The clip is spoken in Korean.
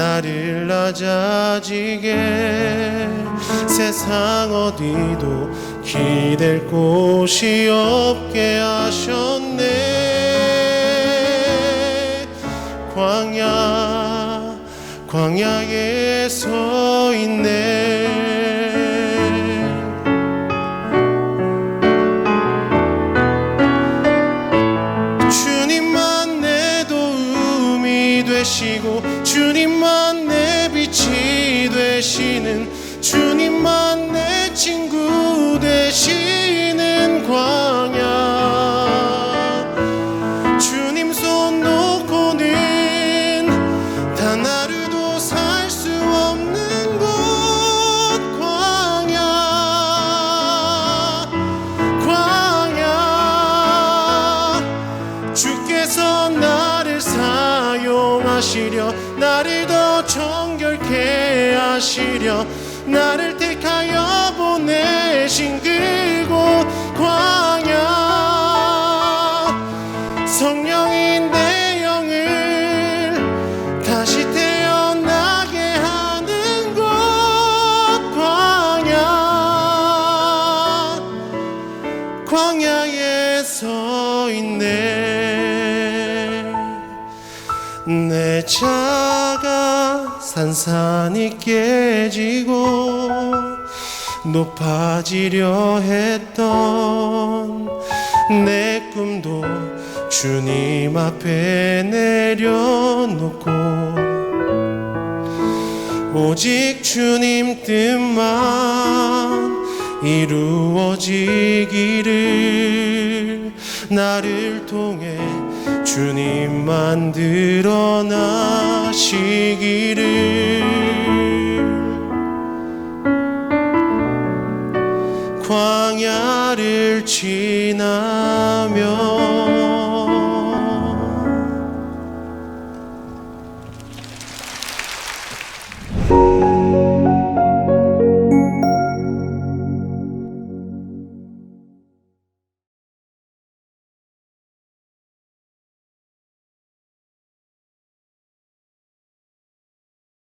나를 낮아지게. 세상 어디도 기댈 곳이 없게 하셨네. 광야 광야에 서 있네 빛이 되시는 주님만 내 친구 하시려 나를 더 정결케 하시려 나를 택하여 보내신 그곳 광야. 성령인 내 영을 다시 태어나게 하는 곳 광야. 광야에 서 있네 내 자가 산산이 깨지고 높아지려 했던 내 꿈도 주님 앞에 내려놓고 오직 주님 뜻만 이루어지기를 나를 통해 주님만 드러나시기를. 광야를 지나며